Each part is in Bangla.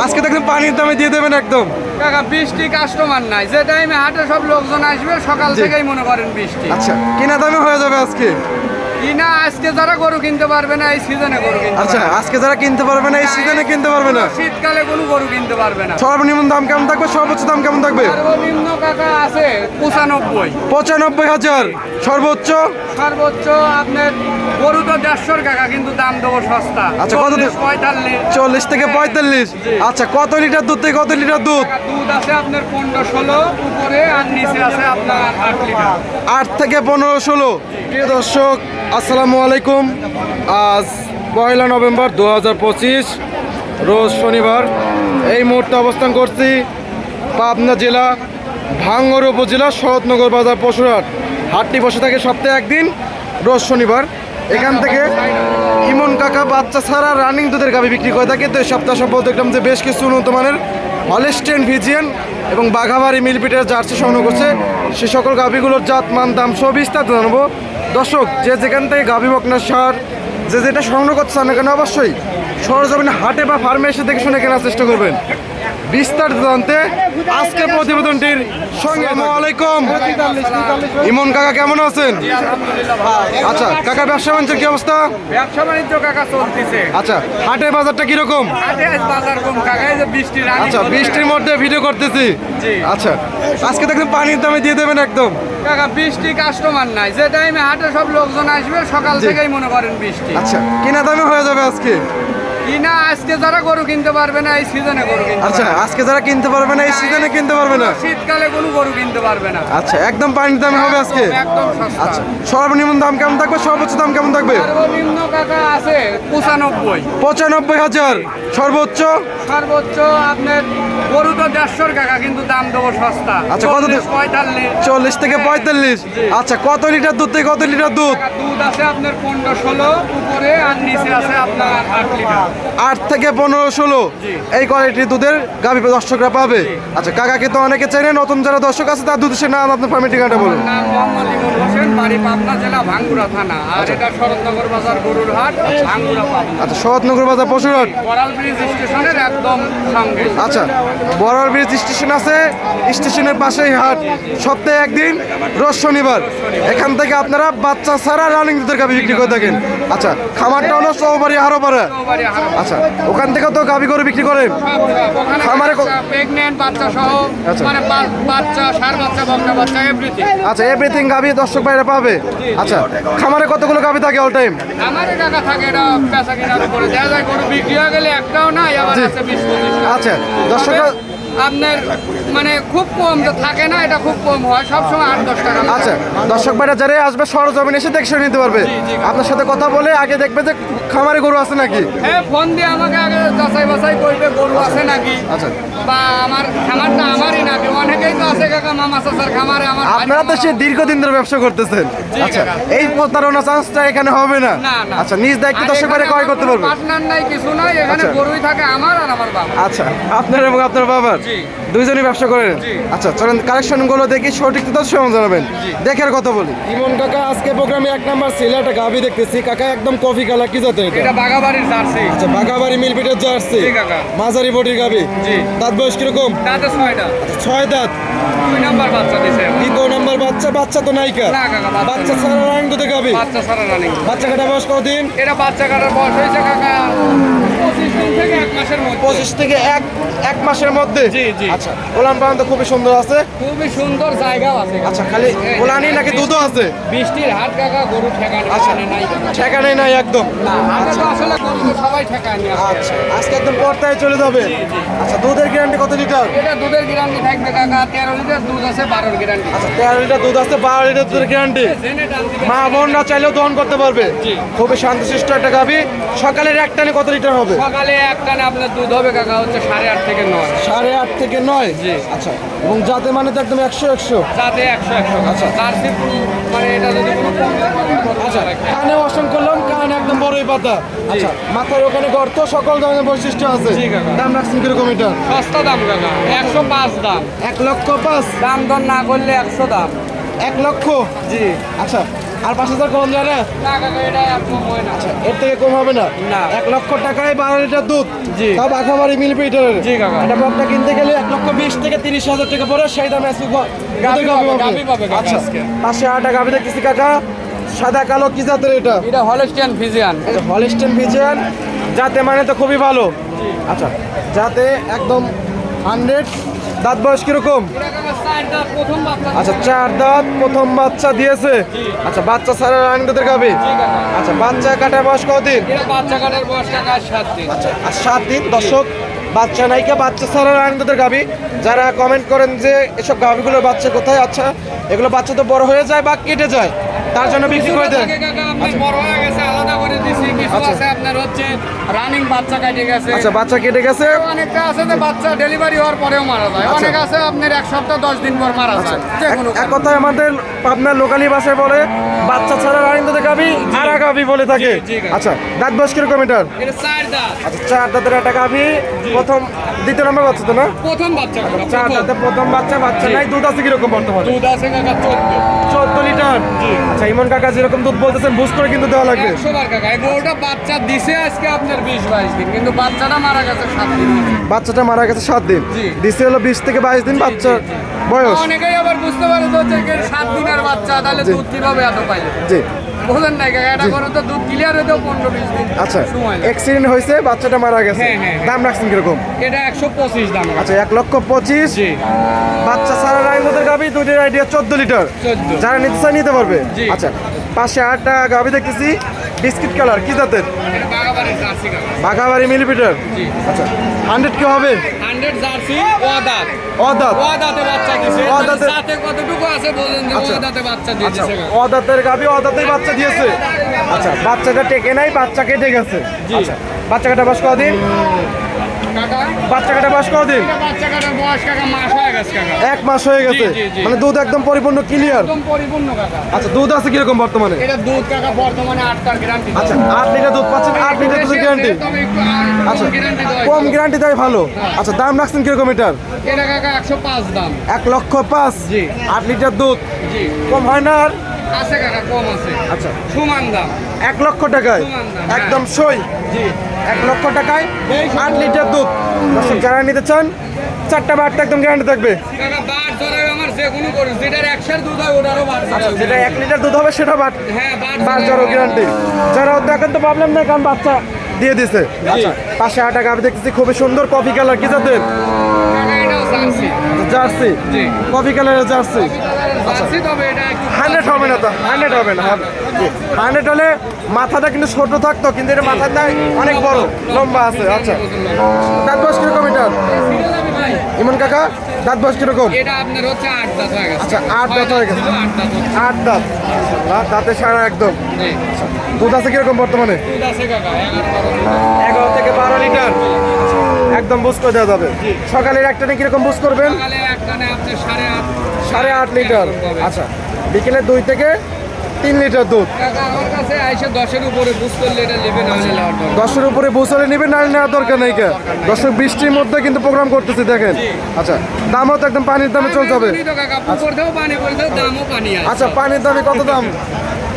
আজকে দেখুন পানির দামে দিয়ে দেবেন একদম। কাকা বৃষ্টি কাস্টমার নাই। যে টাইমে হাটে সব লোকজন আসবে সকাল থেকেই মনে করেন বৃষ্টি। আচ্ছা কেনা দামে হয়ে যাবে আজকে? কিনা আজকে যারা গরু কিনতে পারবে না এই সিজনে গরু আচ্ছা আজকে যারা কিনতে পারবে না এই সিজনে কিনতে পারবে না? শীতকালে কোনো গরু কিনতে পারবে না। সর্বনিম্ন দাম কেমন থাকবে? সর্বোচ্চ দাম কেমন থাকবে? সর্বনিম্ন কাকা আছে পঁচানব্বই। পঁচানব্বই হাজার। সর্বোচ্চ? সর্বোচ্চ আপনার গরু তো দেড়শোর কাকা কিন্তু দাম দেবো সস্তা। আচ্ছা, কত পঁয়তাল্লিশ। চল্লিশ থেকে পঁয়তাল্লিশ? আচ্ছা কত লিটার দুধ থেকে কত লিটার দুধ? দুধ আছে আপনার পনেরো ষোলো উপরে আর নিচে আছে আপনার আট লিটার। আট থেকে পনেরো ষোলো? প্রিয় দর্শক, আসসালামু আলাইকুম। আজ পয়লা নভেম্বর দু হাজার পঁচিশ, রোজ শনিবার। এই মুহূর্তে অবস্থান করছি পাবনা জেলা, ভাঙ্গর উপজেলা, শরৎনগর বাজার, পশুরহাট। হাটটি বসে থাকে সপ্তাহে একদিন, রোজ শনিবার। এখান থেকে ইমন কাকা বাচ্চা ছাড়া রানিং দুধের গাভি বিক্রি করে থাকে। তো এই সপ্তাহ সম্ভবত দেখলাম যে বেশ কিছু উন্নত মানের হলেস্টেন ভিজিয়ান এবং বাঘাবাড়ি মিলপিটের জার্সি সংগ্রহ করছে। সে সকল গাভিগুলোর জাত, মান, দাম সব বিস্তারিত জানাব। দর্শক, যে যেখান থেকে গাভি বকনা সার, যে যেটা সংগ্রহ করছে না কেন, অবশ্যই সরজমিনে হাটে বা ফার্মে এসে দেখে শুনে কেনার চেষ্টা করবেন। বিস্তারিত জানতে আজকের প্রতিবেদনটির সঙ্গে আলাইকুম। ইমন কাকা কেমন আছেন? আচ্ছা কাকা ব্যবসা বাণিজ্যের কি অবস্থা? ব্যবসা বাণিজ্য কাকা চলতেছে। আচ্ছা হাটের বাজারটা কীরকম? হাটে আজ বাজার কম কাকা এই যে বৃষ্টি আচ্ছা বৃষ্টির মধ্যে ভিডিও করতেছি। আচ্ছা আজকে দেখুন পানির দামে দিয়ে দেবেন একদম। কাকা বৃষ্টি কাস্টমার নাই। যে টাইমে হাটে সব লোকজন আসবে সকাল থেকেই মনে করেন বৃষ্টি। আচ্ছা কিনা দামে হয়ে যাবে আজকে? কিনা আজকে যারা গরু কিনতে পারবে না এই সিজনে গরু কিনতে আচ্ছা আজকে যারা কিনতে পারবে না এই সিজনে কিনতে পারবে না? শীতকালে কোনো গরু কিনতে পারবে না। আচ্ছা একদম পানির দামে হবে আজকে? একদম- একদম সস্তা। আচ্ছা সর্বনিম্ন দাম কেমন থাকবে? সর্বোচ্চ দাম কেমন থাকবে? সর্বনিম্ন কাকা আছে পঁচানব্বই। পঁচানব্বই হাজার। সর্বোচ্চ? সর্বোচ্চ আপনার গরু তো দেড়শোর কাকা কিন্তু দাম দেবো সস্তা। আচ্ছা, কত পঁয়তাল্লিশ। চল্লিশ থেকে পঁয়তাল্লিশ। আচ্ছা কত লিটার দুধ থেকে কত লিটার দুধ? দুধ আছে আপনার পনেরো ষোলো উপরে আর নিচে আছে আপনার আট লিটার। আট থেকে পনেরো ষোলো। এই কোয়ালিটির দুধের গাভী দর্শকরা পাবে। আচ্ছা কাকাকে তো অনেকে চেনে নতুন যারা দর্শক আছে তার দুধ সে নাম আপনার ফার্মের ঠিকানাটা বলুন। শরৎনগর বাজার হাট আচ্ছা। বড়াল ব্রিজ সঙ্গে আচ্ছা বড়ার ব্রিজ স্টেশন আছে স্টেশনের পাশেই হাট। সপ্তাহে একদিন রোজ শনিবার। এখান থেকে আপনারা বাচ্চা ছাড়া রানিং দুধের গাভি বিক্রি করে থাকেন। আচ্ছা খামারটা হলো চৌবাড়ি হারোপাড়া। আচ্ছা ওখান থেকে তো গাভি গরু বিক্রি। ওখানে খামারে প্রেগন্যান্ট বাচ্চা সহ আচ্ছা। মানে বাচ্চা সার বাচ্চা বকনা বাচ্চা এভরিথিং আচ্ছা এভরিথিং গাভি দর্শক বাইরে পাবে। আচ্ছা খামারে কতগুলো গাভি থাকে অল টাইম খামারে টাকা থাকে এটা পেশা কেনার উপরে। দেখা যায় গরু বিক্রি হয়ে গেলে একটাও নাই আবার আছে বিশ আচ্ছা দর্শক আপনার মানে খুব কম যে থাকে না এটা খুব কম হয় সবসময় আট দশ টাকা। আচ্ছা দর্শক ভাইরা যারা আসবে সরজমিন এসে দেখে নিতে পারবে। আপনার সাথে কথা বলে আগে দেখবে যে খামারে গরু আছে নাকি? হ্যাঁ ফোন দিয়ে আমাকে আগে যাচাই বাছাই করবে গরু আছে নাকি। আচ্ছা। বা আমার খামারটা আমারই নাকি অনেকেই তো আছে কাকা মামা চাচার খামারে আমার আপনারা তো। সে দীর্ঘদিন ধরে ব্যবসা করতেছেন। আচ্ছা এই প্রতারণা চান্সটা এখানে হবে না? না না। আচ্ছা নিজ দায়িত্ব দর্শক বাইরে ক্রয় করতে পারবে পার্টনার নাই কিছু নাই এখানে আচ্ছা। গরুই থাকে আমার আর আমার বাবা। আচ্ছা আপনার এবং আপনার বাবার? দুইজনই ব্যবসা করেন? আচ্ছা চলেন কালেকশনগুলো দেখি সঠিক তথ্য জানাবেন দেখে আর কথা বলি। ইমন কাকা আজকে প্রোগ্রামে এক নাম্বার ছেলে একটা গাভি দেখতেছি। কাকা একদম কফি কালার কি জাতের এটা? এটা বাগাবাড়ির জার্সি। আচ্ছা বাগাবাড়ি মিলপিটের জার্সি। জি, কাকা। মাঝারি বডির গাভি। জি। দাঁত বয়স কীরকম? ছয় ছয়টা। ছয় দাঁত। দুই নাম্বার বাচ্চা দিছে দ্বিতীয় নাম্বার বাচ্চা? বাচ্চা তো নাইকা বাচ্চা বাচ্চা ছাড়া রাং দেখাবে বাচ্চা সারা রানিং বাচ্চা কাটা বয়স কতদিন? এটা বাচ্চা কাটার বয়স হয়েছে কাকা পঁচিশ দিন থেকে এক মাসের মধ্যে। পঁচিশ থেকে এক এক মাসের মধ্যে? জি, জি। আচ্ছা ওলান পালন তো খুবই সুন্দর আছে। খুবই সুন্দর জায়গাও আছে। আচ্ছা খালি ওলানি নাকি দুধও আছে? বৃষ্টির হাট কাকা গরু ঠেকানো আচ্ছা। নাই ঠেকানে নাই একদম। না তো আসলে সবাই আচ্ছা আজকে একদম চলে যাবে। আচ্ছা দুধের গ্যারান্টি কত লিটার? এটা দুধের গ্যারান্টি থাকবে কাকা তেরো লিটার দুধ আছে বারোর গ্যারান্টি আচ্ছা তেরো লিটার দুধ আছে বারো লিটার দুধের গ্যারান্টি। মা বোনরা চাইলেও দহন করতে পারবে। খুবই শান্তশিষ্ট একটা গাভি। সকালের এক টানে কত লিটার হবে? সকালে এক টানে আপনার দুধ হবে কাকা হচ্ছে সাড়ে আট থেকে নয়। সাড়ে আট থেকে নয়? জি। আচ্ছা এবং যাতে মানে তো একদম একশো একশো? যাতে একশো একশো। আচ্ছা। জার্সি মানে এটা যদি কোনো আচ্ছা কানে অসং করলাম কান একদম বড়ই পাতা। আচ্ছা মাথার ওখানে গর্ত সকল ধরনের বৈশিষ্ট্য আছে। দাম রাখছেন কীরকম এটা? সস্তা দাম কাকা একশো পাঁচ দাম। এক লক্ষ পাঁচ? দাম দর না করলে একশো দাম। এক লক্ষ? জি। আচ্ছা আর পাঁচ হাজার কম যায় না? এটা না। এর থেকে কম হবে না? না। এক লক্ষ টাকায় বারো লিটার দুধ। জি। তাও বাঘাবাড়ি মিল পিটারের জি, কাকা। এটা বকটা কিনতে গেলে এক লক্ষ বিশ থেকে তিরিশ হাজার টাকা পরে সেই দামে আচ্ছা। পাঁচশো আটা গাভি দেখতেছি কাকা। সাদা কালো কি জাতের এটা? এটা হলস্টিয়ান ফিজিয়ান হলিস্টেন ভিজেন যাতে মানে তো খুবই ভালো। আচ্ছা যাতে একদম হান্ড্রেড। দাঁত বয়স কীরকম? আচ্ছা চার দাঁত, প্রথম বাচ্চা দিয়েছে। আচ্ছা বাচ্চা ছাড়া রানী দুধের কাকা। আচ্ছা বাচ্চা কাটার বয়স কতদিন বাচ্চা কাটার বয়স আচ্ছা আর সাত দিন? দর্শক, বাচ্চা নাইকা বাচ্চা ছাড়া রানী দুধের গাবি যারা কমেন্ট করেন যে, এসব গাবিগুলোর বাচ্চা কোথায়? আচ্ছা এগুলো বাচ্চা তো বড় হয়ে যায় বা কেটে যায়। তার জন্য বিক্রি করে দেন। আপনার আচ্ছা। আপনার হচ্ছে রানিং বাচ্চা কাটে গেছে। আচ্ছা বাচ্চা কেটে গেছে। অনেকটা আছে যে বাচ্চা ডেলিভারি হওয়ার পরেও মারা যায়। আচ্ছা। অনেক আছে আপনার এক সপ্তাহ দশ দিন পর মারা যায়। এক- কথায় আমাদের পাবনার লোকালি ভাষায় বলে বাচ্চা ছাড়া রানী দুধের গাবি আরা গাবি বলে থাকে। আচ্ছা দাঁত বয়স কীরকম এটার? চার দাঁত। আচ্ছা চার দাঁতের একটা গাভি প্রথম দ্বিতীয় নম্বর বাচ্চা তো না? প্রথম বাচ্চা চার প্রথম। দাঁতে প্রথম বাচ্চা বাচ্চা নাই দুধ আছে কীরকম বর্তমানে? দুধ আছে চোদ্দ লিটার। আচ্ছা ইমন কাকা যেরকম দুধ বলতেছেন বুঝ করে কিন্তু দেওয়া লাগবে। একশো কাকা এই গরুটা বাচ্চা দিছে আজকে আপনার বিশ বাইশ দিন কিন্তু বাচ্চাটা মারা গেছে সাত দিন বাচ্চাটা মারা গেছে সাত দিন। দিছে হলো বিশ থেকে বাইশ দিন বাচ্চা বয়স। অনেকেই আবার বুঝতে পারে তো সাত দিনের বাচ্চা তাহলে। দুধ কীভাবে এত পাইলে? জি। বলেন না এটা করে তো দুধ ক্লিয়ার হতেও পনেরো বিশ দিন আচ্ছা অ্যাক্সিডেন্ট হয়েছে বাচ্চাটা মারা গেছে। হ্যাঁ, হ্যাঁ, হ্যাঁ। দাম রাখছেন কীরকম? এটা একশো পঁচিশ দাম আচ্ছা এক লক্ষ পঁচিশ। বাচ্চা সারা রায় দুধের গাভি দুধের আইডিয়া চোদ্দ লিটার। যারা নিতে চায় নিতে পারবে। আচ্ছা পাশে আটটা গাবি দেখতেছি। বিস্কিট কালার কি জাতের? বাঘাবাড়ি মিলিমিটার আচ্ছা হান্ড্রেড কি হবে? Hundred jersey ওয়াদাত অদাত। ওয়াদাতে বাচ্চা দিছে। ওয়াদাতে- সাথে কতটুকু আছে বলেন যে আচ্ছা। বাচ্চা আচ্ছা। অদাতের অদাতেই বাচ্চা দিয়েছে। আচ্ছা বাচ্চাটা টেকে নাই বাচ্চাকে ডেকেছে গেছে। আচ্ছা বাচ্চা কাটা বাস কদিন? বাচ্চা কাটা বয়স কদিন হয়ে এক মাস হয়ে গেছে। মানে দুধ একদম পরিপূর্ণ ক্লিয়ার আচ্ছা দুধ আছে কীরকম বর্তমানে? দুধ কাকা বর্তমানে আচ্ছা আট লিটার দুধ পাচ্ছেন আট লিটার দুধের গ্যারান্টি আচ্ছা কম গ্যারান্টি দেয় ভালো। আচ্ছা দাম রাখছেন কীরকম এটার? এক লক্ষ পাঁচ? আট লিটার দুধ? কম হয় না আর? আছে কাকা কম আছে। আচ্ছা। সমান দাম। এক লক্ষ টাকায়? হ্যাঁ। একদম সই? জি। এক লক্ষ টাকায়? আট লিটার দুধ। দর্শক যারা নিতে চান চারটা বা আটটা একদম গ্যারান্টি থাকবে। হয় আচ্ছা যেটা এক লিটার দুধ হবে সেটা বাট হ্যাঁ বার বার জড়ো। গ্যারান্টি যারা দেখেন তো প্রবলেম নেই কারণ বাচ্চা দিয়ে দিছে। আচ্ছা পাশে আটা গাভি দেখতেছি খুবই সুন্দর কফি কালার কি জাতের? জার্সি। কফি কালারের জার্সি। তবে হান্ড্রেড হবে না তো? হান্ড্রেড হবে। না হান্ড্রেড হলে মাথাটা কিন্তু ছোট থাকতো কিন্তু এটা মাথাটা অনেক বড় লম্বা আছে আচ্ছা। দাঁত বয়স কীরকম এটার? ইমন কাকা দাঁত বয়স কীরকম? হচ্ছে আট দাঁত হয়ে গেছে। আচ্ছা, আট দাঁত হয়ে গেছে। আট দাঁত হচ্ছে। আট দাঁতে। সারা একদম। দুধ আছে কীরকম বর্তমানে? এগারো থেকে বারো লিটার। একদম বুঝ করে দেওয়া যাবে। সকালের একটা নিয়ে কীরকম বুঝ করবেন? সাড়ে আট লিটার। আচ্ছা বিকেলে দুই থেকে তিন লিটার দুধ। দশের উপরে দরকার। দশের উপরে নেবে না নেওয়ার দরকার নেই কে? দশের বৃষ্টির মধ্যে কিন্তু প্রোগ্রাম করতেছি দেখেন। আচ্ছা দামও তো একদম পানির দামে চলে যাবে পানি তো কাকা পুকুর থেকেও পানি পড়লেও দামও পানি আছে আচ্ছা পানির দামে কত দাম?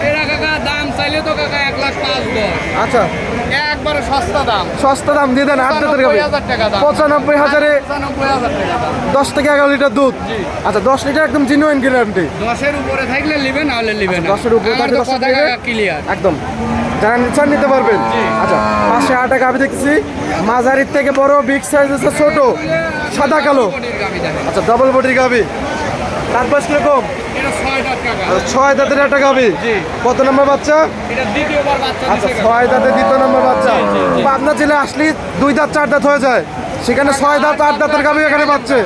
এরা কাকা দাম চাইলে তো কাকা এক লাখ পাঁচ দশ। আচ্ছা। একবারে সস্তা দাম। সস্তা দাম দিয়ে দেন আট টাকা পঁচানব্বই হাজারে টাকা দাম। দশ থেকে এগারো লিটার দুধ? আচ্ছা দশ লিটার একদম জিনুইন গ্যারান্টি দশের উপরে থাকলে নিবে না হলে নিবে না। দশের উপরে থাকলে থেকে- কাকা ক্লিয়ার একদম। যারা নিচ্ছেন নিতে পারবেন। আচ্ছা পাশে আটা গাভি দেখছি। মাঝারির থেকে বড় বিগ সাইজ আছে ছোট। সাদা কালো। আচ্ছা ডবল বডির গাভি। তার বয়স কীরকম? ছয় আচ্ছা, ছয় দাঁতের একটা জি। কত নম্বর বাচ্চা? আচ্ছা ছয় দাঁতের দ্বিতীয় নম্বর বাচ্চা। পাবনা জেলে আসলে দুই দাঁত চার দাঁত হয়ে যায়। সেখানে ছয় দাঁত আট দাঁতের গাভি এখানে পাচ্ছে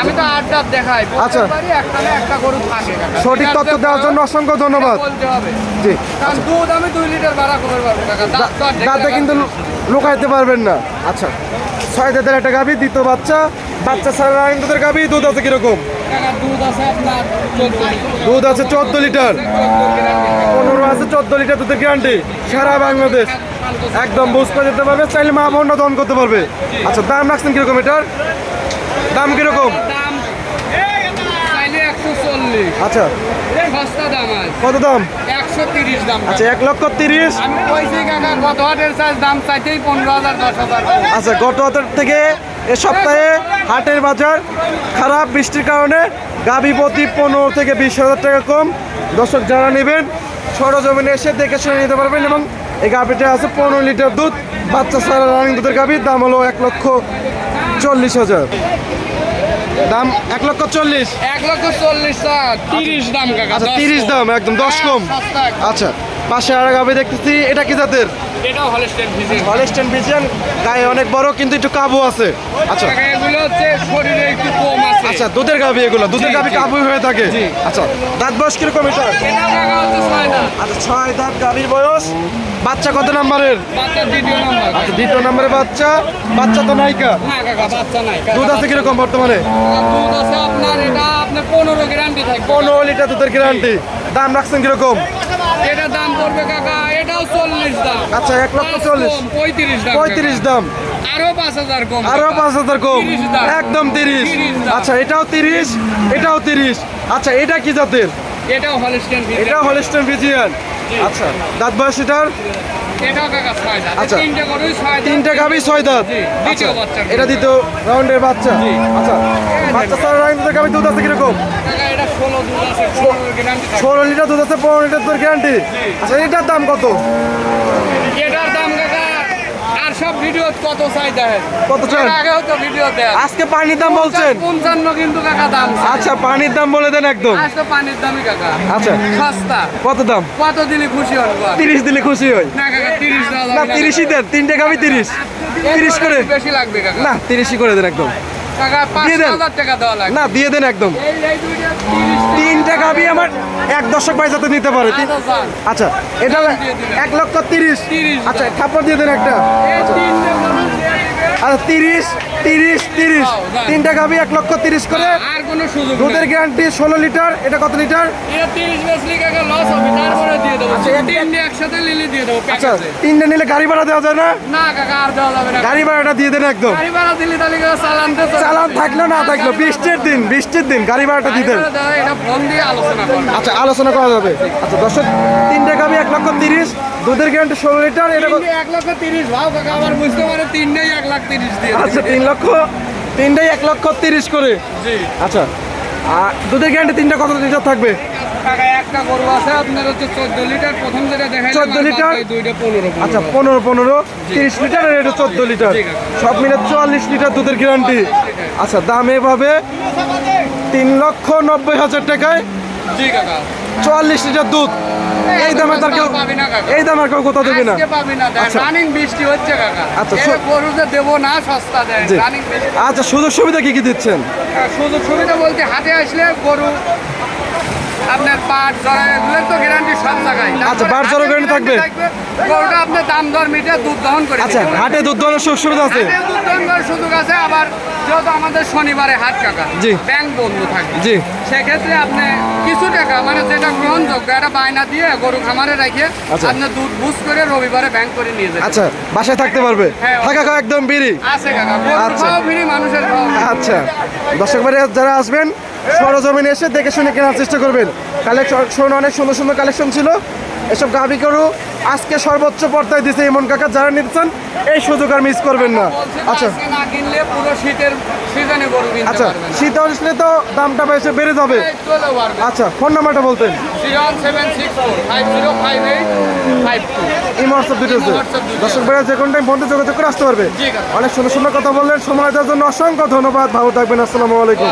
আমি তো আট দাঁত দেখাই। আচ্ছা। সঠিক তথ্য দেওয়ার জন্য অসংখ্য ধন্যবাদ। জি। দুধ আমি দুই লিটার ভাড়া করতে পারব কাকা দাঁত কিন্তু লুকাইতে পারবেন না। আচ্ছা ছয় দাঁতের একটা গাভি দ্বিতীয় বাচ্চা। বাচ্চা আইন দুধের গাভি দুধ আছে কীরকম? দুধ আছে চোদ্দ লিটার। পনেরো আছে চোদ্দ লিটার দুধের গ্যারান্টি সারা বাংলাদেশ। একদম বুঝতে যেতে পারবে চাইলে মা বোনরা দহন করতে পারবে। আচ্ছা দাম রাখছেন কীরকম এটার? দাম কীরকম? আচ্ছা। কত দাম? দাম আচ্ছা এক লক্ষ তিরিশ। আমি কইছি কাকা গত হাটের দাম চাইতেই পনেরো হাজার দশ হাজার আচ্ছা গত থেকে এ সপ্তাহে হাটের বাজার খারাপ বৃষ্টির কারণে গাভী প্রতি পনেরো থেকে বিশ হাজার টাকা কম। দর্শক যারা নেবেন সরজমিনে এসে দেখে শুনে নিতে পারবেন এবং এই গাভীটা আছে পনেরো লিটার দুধ। বাচ্চা সারা রানিং দুধের গাভীর দাম হলো এক লক্ষ চল্লিশ হাজার। দাম এক লক্ষ চল্লিশ। এক লক্ষ চল্লিশ তিরিশ দাম আচ্ছা তিরিশ দাম একদম দশ হ্যাঁ, কম। আচ্ছা পাশে আর গাভী দেখতেছি এটা কি জাতের? এটাও হলস্টেন হলেস্টেন গায়ে অনেক বড় কিন্তু একটু কাবু আছে। আচ্ছা। এগুলো হচ্ছে শরীরে একটু কম আচ্ছা দুধের গাভি এগুলো দুধের গাভি কাবু হয়ে থাকে। আচ্ছা দাঁত বয়স কীরকম এটা? আচ্ছা ছয় দাঁত গাভির বয়স। বাচ্চা কত নাম্বারের? বাচ্চা দ্বিতীয় আচ্ছা দ্বিতীয় নম্বরের বাচ্চা। বাচ্চা তো নাইকা না কাকা বাচ্চা নাই কাকা, দুধ আছে কীরকম বর্তমানে? দুধ আছে আপনার এটা আপনার পনেরো গ্যারান্টি থাকবে। পনেরো লিটার দুধের গ্যারান্টি দাম রাখছেন কীরকম? এটা দাম পড়বে কাকা এটাও চল্লিশ দাম। আচ্ছা এক লক্ষ চল্লিশ। পঁয়ত্রিশ দাম পঁয়ত্রিশ দাম। কাকা। আরও পাঁচ হাজার কম। আরও পাঁচ হাজার কম। একদম তিরিশ। আচ্ছা এটাও তিরিশ এটাও তিরিশ। আচ্ছা এটা কি জাতের? এটাও হলস্টেন এটা হলিস্টন ভিজিয়ান আচ্ছা দাঁত বয়স এটার আচ্ছা। তিনটে ছয় গাভি দাঁত। বাচ্চা। এটা রাউন্ডের বাচ্চা। আচ্ছা বাচ্চা ছয় রাউন্ডের গাভি দুধ আছে কীরকম? ষোলো লিটার দুধ আছে পনেরো লিটার দুধ গ্যারান্টি আচ্ছা এটার দাম কত? এটার দাম কাকা আর সব ভিডিও কত চাই দেখেন? কত চাই? আগেও তো ভিডিও দেন। আজকে পানির দাম বলছেন? পঞ্চান্ন কিন্তু কাকা দাম আচ্ছা পানির দাম বলে দেন একদম। আজকে পানির দামই কাকা। আচ্ছা। সস্তা। কত দাম? কত দিলে খুশি হন বল? তিরিশ দিলে খুশি হই। না কাকা তিরিশ দেওয়া না যাবে না তিরিশই দেন। তিনটে খাবি তিরিশ। তিরিশ করে। বেশি লাগবে কাকা। না তিরিশই করে দেন একদম। দিয়ে দেন। না দিয়ে দেন একদম। তিন টাকা গাভি আমার এক দশক পয়সাতে নিতে পারে। আচ্ছা এটা এক লক্ষ তিরিশ। আচ্ছা থাপ্পড় দিয়ে দেন একটা। আচ্ছা তিরিশ তিরিশ তিরিশ। তিনটা গাভি এক লক্ষ তিরিশ করে। আর দুধের গ্যারান্টি ষোলো লিটার এটা কত লিটার? আচ্ছা, তিনটে আচ্ছা নিলে গাড়ি ভাড়া দেওয়া যায় না? আর গাড়ি ভাড়াটা দিয়ে দেন একদম। চালান। থাকল না থাকল। বৃষ্টির দিন বৃষ্টির দিন গাড়ি ভাড়াটা দিয়ে দেন। আচ্ছা আলোচনা করা যাবে। আচ্ছা দর্শক তিনটে গাভি এক লক্ষ তিরিশ দুধের গ্যারান্টি ষোলো লিটার এটা এক লক্ষ তিরিশ। ভাও কাকা আবার বুঝতে পারে তিনটেই এক লাখ তিরিশ দিয়ে আচ্ছা তিন লক্ষ তিনটাই এক লক্ষ তিরিশ করে। জি। আচ্ছা আর দুধের গ্যারান্টি তিনটা কত লিটার থাকবে? একটা গরু আছে আপনার হচ্ছে চোদ্দ লিটার। প্রথম যেটা দেখাই 14 লিটার? দুইটা পনেরো আচ্ছা পনেরো পনেরো তিরিশ লিটার আর এটা চোদ্দ লিটার। সব মিলে চুয়াল্লিশ লিটার দুধের গ্যারান্টি আচ্ছা দাম এভাবে তিন লক্ষ নব্বই হাজার টাকায় জি কাকা। চুয়াল্লিশ লিটার দুধ। এই দামে তার কেউ এই দামে কেউ কোথাও দেবে না। আচ্ছা। রানিং বৃষ্টি হচ্ছে কাকা। আচ্ছা, সু- দেবো না সস্তা দেয় রানিং আচ্ছা সুযোগ সুবিধা কি কি দিচ্ছেন? সুযোগ সুবিধা বলতে হাতে আসলে গরু আপনার পাট এগুলোর তো গ্যারান্টি সব জায়গায় আচ্ছা, পাট জরা guarantee থাকবে? গরুটা আপনার দাম দর মিটে দুধ দহন করে আচ্ছা হাটে দুধ দোয়ানোর সুযোগ সুবিধা আছে দুধ দহন করার সুযোগ আছে আবার যেহেতু আমাদের শনিবারে হাট কাকা জি। ব্যাংক বন্ধ থাকে জি সেক্ষেত্রে আপনি কিছু টাকা মানে যেটা গ্রহণযোগ্য একটা বায়না দিয়ে গরু খামারে রেখে আচ্ছা। আপনি দুধ বুঝ করে রবিবারে ব্যাংক করে নিয়ে যাবেন আচ্ছা বাসায় থাকতে পারবে হ্যাঁ। থাকা খাওয়া একদম বিড়ি আছে কাকা গরুর আচ্ছা। খাওয়া ফ্রি মানুষের খাওয়া। আচ্ছা দর্শক যারা আসবেন সরজমিনে এসে দেখে শুনে কেনার চেষ্টা করবেন। কালেকশন অনেক সুন্দর সুন্দর কালেকশন ছিল। এসব গাভি গরু আজকে সর্বোচ্চ পর্দায় দিছে ইমন কাকা যারা নিতে চান এই সুযোগ আর মিস করবেন না। আচ্ছা। আচ্ছা শীত আসলে তো দামটা বেশি বেড়ে যাবে। আচ্ছা ফোন নাম্বারটা বলতেন। দর্শক ভাইরা যে কোনো টাইম বন্ধু যোগাযোগ করে আসতে পারবে। অনেক সুন্দর সুন্দর কথা বললেন। সময় দেওয়ার জন্য অসংখ্য ধন্যবাদ। ভালো থাকবেন। আসসালামু আলাইকুম।